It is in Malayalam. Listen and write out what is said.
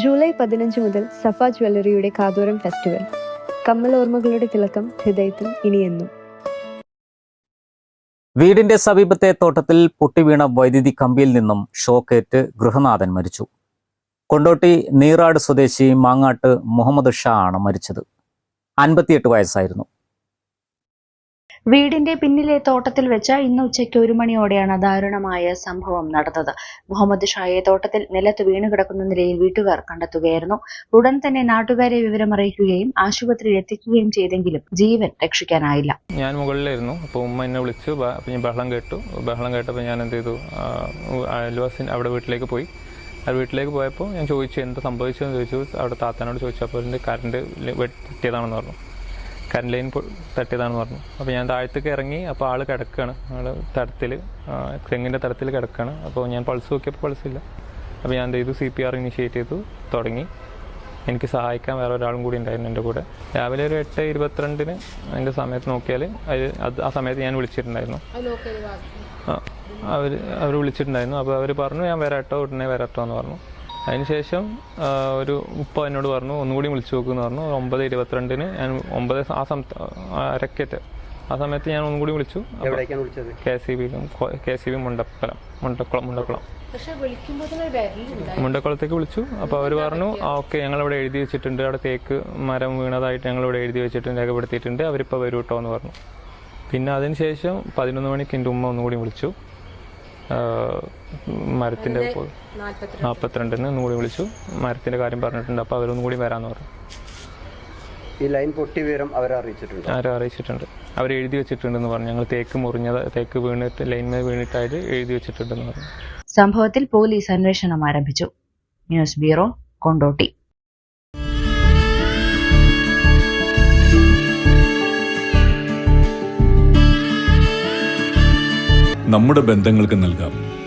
ജൂലൈ പതിനഞ്ച് മുതൽ സഫ ജ്വല്ലറിയുടെ കാതോരം ഫെസ്റ്റിവൽ. കമ്മൽ ഓർമ്മകളുടെ തിളക്കം ഹൃദയത്തിൽ ഇനിയെന്നും. വീടിന്റെ സമീപത്തെ തോട്ടത്തിൽ പൊട്ടിവീണ വൈദ്യുതി കമ്പിയിൽ നിന്നും ഷോക്കേറ്റ് ഗൃഹനാഥൻ മരിച്ചു. കൊണ്ടോട്ടി നീറാട് സ്വദേശി മാങ്ങാട്ട് മുഹമ്മദ് ഷാ ആണ് മരിച്ചത്. അൻപത്തിയെട്ട് വയസ്സായിരുന്നു. വീടിന്റെ പിന്നിലെ തോട്ടത്തിൽ വെച്ച ഇന്ന് ഉച്ചയ്ക്ക് ഒരു മണിയോടെയാണ് ദാരുണമായ സംഭവം നടന്നത്. മുഹമ്മദ് ഷായെ തോട്ടത്തിൽ നിലത്ത് വീണു കിടക്കുന്ന നിലയിൽ വീട്ടുകാർ കണ്ടെത്തുകയായിരുന്നു. ഉടൻ തന്നെ നാട്ടുകാരെ വിവരമറിയിക്കുകയും ആശുപത്രിയിൽ എത്തിക്കുകയും ചെയ്തെങ്കിലും ജീവൻ രക്ഷിക്കാനായില്ല. ഞാൻ മുകളിലായിരുന്നു. അപ്പോൾ ഉമ്മ എന്നെ വിളിച്ചു അപ്പോൾ ഞാൻ ബഹളം കേട്ടു. ബഹളം കേട്ടപ്പോൾ ഞാൻ എന്ത് ചെയ്തു? അയൽവാസിൻ അയൽവാസി അവിടെ വീട്ടിലേക്ക് പോയി. ആ വീട്ടിലേക്ക് പോയപ്പോൾ ഞാൻ ചോദിച്ചു എന്താ സംഭവിച്ചതെന്ന് ചോദിച്ചു. അവിടെ താത്താനോട് ചോദിച്ചപ്പോൾ കറണ്ട് വെട്ടിയതാണെന്ന് പറഞ്ഞു. കറണ്ട് ലൈൻ തട്ടിയതാണെന്ന് പറഞ്ഞു. അപ്പോൾ ഞാൻ താഴത്തേക്ക് ഇറങ്ങി അപ്പോൾ ആൾ കിടക്കുകയാണ് ആൾ തടത്തിൽ തെങ്ങിന്റെ തടത്തിൽ കിടക്കുകയാണ് അപ്പോൾ ഞാൻ പൾസ് നോക്കിയപ്പോൾ പൾസ് ഇല്ല. അപ്പോൾ ഞാൻ എന്ത് ചെയ്തു സി പി ആർ ഇനിഷ്യേറ്റ് ചെയ്തു തുടങ്ങി. എനിക്ക് സഹായിക്കാൻ വേറെ ഒരാളും കൂടി ഉണ്ടായിരുന്നു എന്റെ കൂടെ. രാവിലെ ഒരു എട്ട് ഇരുപത്തിരണ്ടിന് അതിന്റെ സമയത്ത് നോക്കിയാൽ അത് അത് ആ സമയത്ത് ഞാൻ വിളിച്ചിട്ടുണ്ടായിരുന്നു. ആ അവർ അവർ വിളിച്ചിട്ടുണ്ടായിരുന്നു. അപ്പോൾ അവർ പറഞ്ഞു ഞാൻ വരാട്ടോ ഉടനെ വരാട്ടോ എന്ന് പറഞ്ഞു. അതിനുശേഷം ഒരു ഉപ്പ എന്നോട് പറഞ്ഞു ഒന്നുകൂടി വിളിച്ചു നോക്കുമെന്ന് പറഞ്ഞു. ഒമ്പത് ഇരുപത്തിരണ്ടിന് ഞാൻ ഒമ്പത് ആ സമ അരക്കറ്റ്. ആ സമയത്ത് ഞാൻ ഒന്നുകൂടി വിളിച്ചു. K C ബിയിലും K C B Mundakkalam Mundakkulam Mundakkulam. മുണ്ടക്കുളത്തേക്ക് വിളിച്ചു. അപ്പോൾ അവർ പറഞ്ഞു ആ ഓക്കെ ഞങ്ങളിവിടെ എഴുതി വെച്ചിട്ടുണ്ട്. അവിടെ തേക്ക് മരം വീണതായിട്ട് ഞങ്ങളിവിടെ എഴുതി വെച്ചിട്ടുണ്ട് രേഖപ്പെടുത്തിയിട്ടുണ്ട്. അവരിപ്പോൾ വരൂ കേട്ടോ എന്ന് പറഞ്ഞു. പിന്നെ അതിനുശേഷം പതിനൊന്ന് മണിക്ക് എന്റെ ഉമ്മ ഒന്നുകൂടി വിളിച്ചു. മരത്തിന്റെ നാൽപ്പത്തിരണ്ടിന് ഒന്നുകൂടി വിളിച്ചു. മരത്തിന്റെ കാര്യം പറഞ്ഞിട്ടുണ്ട്. അപ്പോൾ അവരൊന്നും കൂടി വരാമെന്ന് പറഞ്ഞു. ഈ ലൈൻ പൊട്ടി വിവരം അവരെ അറിയിച്ചിട്ടുണ്ട്. ആരും അറിയിച്ചിട്ടുണ്ട്. അവർ എഴുതി വെച്ചിട്ടുണ്ടെന്ന് പറഞ്ഞു. ഞങ്ങൾ തേക്ക് മുറിഞ്ഞത് തേക്ക് വീണിട്ട് ലൈൻമേൽ വീണിട്ടായിട്ട് എഴുതി വെച്ചിട്ടുണ്ടെന്ന് പറഞ്ഞു. സംഭവത്തിൽ പോലീസ് അന്വേഷണം ആരംഭിച്ചു. News bureau Kondotty. നമ്മുടെ ബന്ധങ്ങൾക്ക് നൽകാം.